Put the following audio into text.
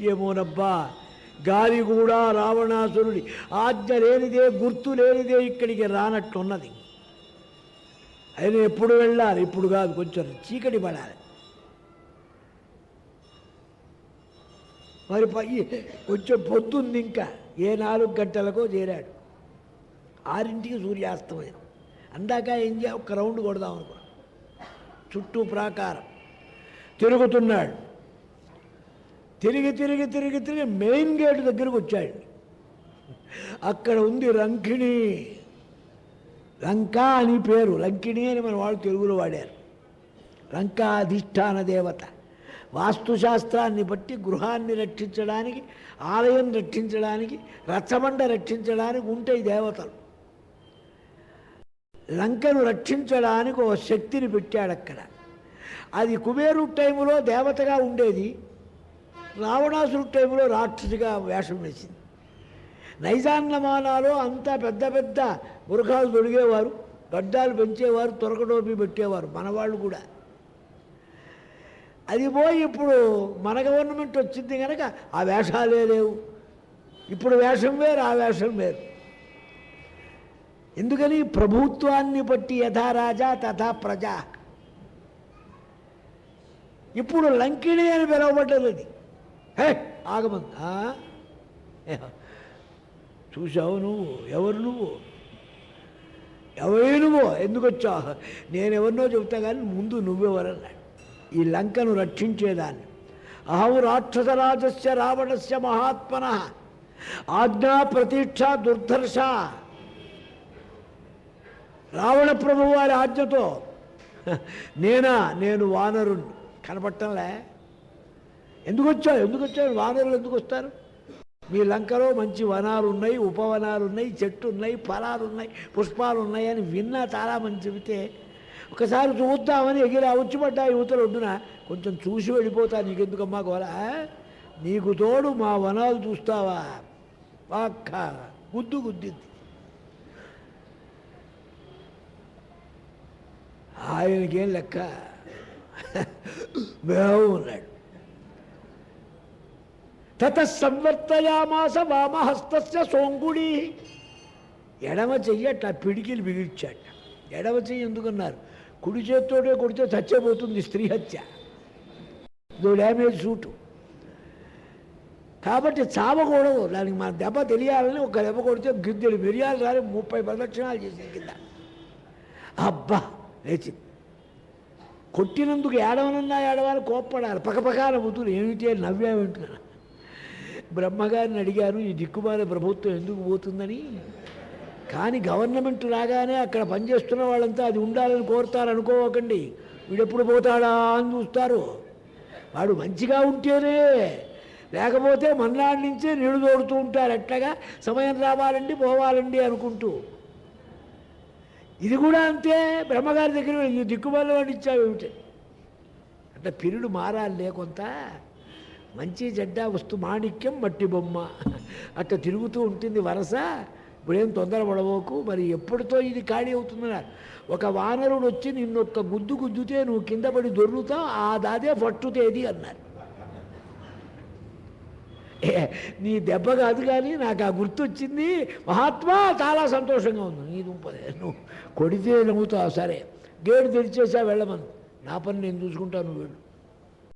ఏమోనబ్బా? గాలి కూడా రావణాసురుడి ఆజ్ఞ లేనిదే గుర్తు లేనిదే ఇక్కడికి రానట్టున్నది ఆయన ఎప్పుడు వెళ్ళాలి? ఇప్పుడు కాదు కొంచెం చీకటి పడాలి. మరి పై- కొంచెం పొద్దుంది ఇంకా. ఏ నాలుగు గంటలకో చేరాడు. ఆరింటికి సూర్యాస్తమయం. అందాక ఏం చేయ ఒక రౌండ్ కొడదాం అనుకో. చుట్టూ ప్రాకారం. తిరుగుతున్నాడు. తిరిగి తిరిగి తిరిగి తిరిగి మెయిన్ గేట్ దగ్గరకు వచ్చాడు. అక్కడ ఉంది లంకిణి. లంక అని పేరు. లంకిణి అని మన వాళ్ళు తెలుగులో వాడారు. లంకా అధిష్టాన దేవత. వాస్తుశాస్త్రాన్ని బట్టి గృహాన్ని రక్షించడానికి ఆలయం రక్షించడానికి రచ్చబండ రక్షించడానికి ఉంటాయి దేవతలు. లంకను రక్షించడానికి ఒక శక్తిని పెట్టాడు అక్కడ. అది కుబేరు టైంలో దేవతగా ఉండేది. రావణాసురు టైంలో రాక్షసిగా వేషం వేసింది. నైజాన్నమానాలో అంతా పెద్ద పెద్ద మృగాలు తొడిగేవారు గడ్డాలు పెంచేవారు తొరకడోపి పెట్టేవారు మనవాళ్ళు కూడా. అది పోయి ఇప్పుడు మన గవర్నమెంట్ వచ్చింది కనుక ఆ వేషాలే లేవు. ఇప్పుడు వేషం వేరు ఆ వేషం వేరు. ఎందుకని ప్రభుత్వాన్ని బట్టి యథా రాజా తథా ప్రజా. ఇప్పుడు లంకిణి అని పిలవబడ్డది హే! ఆగమంది ఆ? చూసావు నువ్వు? ఎవరు నువ్వు? ఎవరే నువ్వు? ఎందుకు వచ్చావు? నేను ఎవరినో చెబుతా కానీ ముందు నువ్వెవరన్నాడు. ఈ లంకను రక్షించేదాన్ని. అహం రాక్షసరాజస్య రావణస్య మహాత్మన. ఆజ్ఞా ప్రతీక్ష దుర్ధర్ష. రావణ ప్రభు వారి ఆజ్ఞతో. నేనా? నేను వానరుణ్ణి. కనపట్టంలే ఎందుకు వచ్చావు ఎందుకు వచ్చావు వానరులు ఎందుకు వస్తారు మీ లంకలో మంచి వనాలు ఉన్నాయి ఉపవనాలు ఉన్నాయి చెట్టు ఉన్నాయి ఫలాలు ఉన్నాయి పుష్పాలు ఉన్నాయి అని విన్నా చాలామంది చెబితే ఒకసారి చూద్దామని ఎగిరి వచ్చిపడ్డా యువతలు ఒడ్డున. కొంచెం చూసి వెళ్ళిపోతా నీకెందుకమ్మా గోల? నీకు తోడు మా వనాలు చూస్తావా? పాక్క గుద్దు గుద్దింది. ఆయనకేం లెక్క? మేము ఉన్నాడు. తత సంవర్తయామాస వామహస్తస్య సోంగుడి. ఎడమ చెయ్యి అట్లా పిడికిలు బిగిచ్చాట ఎడమ చెయ్యి ఎందుకన్నారు? కుడి చేత్తోడే కొడితే చచ్చిపోతుంది స్త్రీ హత్య. ఇదో డ్యామేజ్ సూటు. కాబట్టి చావకూడదు దానికి మన దెబ్బ తెలియాలని ఒక దెబ్బ కొడితే గిద్దెలు మిరియాలు సారి ముప్పై ప్రదక్షిణాలు చేసిన కింద. అబ్బా లేచింది కొట్టినందుకు ఏడవనన్నా ఏడవాలి కోప్పడాలి. పకపకాల బుద్ధులు ఏమిటి అని బ్రహ్మగారిని అడిగారు ఈ దిక్కుమాల ప్రభుత్వం ఎందుకు పోతుందని? కానీ గవర్నమెంట్ రాగానే అక్కడ పనిచేస్తున్న వాళ్ళంతా అది ఉండాలని కోరుతారు అనుకోకండి. వీడెప్పుడు పోతాడా అని చూస్తారు. వాడు మంచిగా ఉంటేనే లేకపోతే మన్నాడి నుంచే నీళ్ళు తోడుతూ ఉంటారు. ఎట్లాగా సమయం రావాలండి పోవాలండి అనుకుంటూ. ఇది కూడా అంతే బ్రహ్మగారి దగ్గర ఈ వాడిచ్చావు ఏమిటి అంటే పిరుడు మారాలే కొంత మంచి చెడ్డ వస్తు మాణిక్యం మట్టి బొమ్మ. అట్లా తిరుగుతూ ఉంటుంది వరస. ఇప్పుడేం తొందరపడబోకు. మరి ఎప్పటితో ఇది ఖాళీ అవుతుందన్నారు. ఒక వానరుడు వచ్చి నిన్నొక్క గుద్దు గుద్దుతే నువ్వు కింద పడి దొర్లుతావు ఆ దాదే పట్టుతేది అన్నారు. నీ దెబ్బ కాదు కానీ నాకు ఆ గుర్తు వచ్చింది మహాత్మా చాలా సంతోషంగా ఉంది. నీ దుంపదే నువ్వు కొడితే నవ్వుతావు సరే గేటు తెరిచేసా వెళ్ళమను. నా పని నేను చూసుకుంటాను నువ్వు వెళ్ళు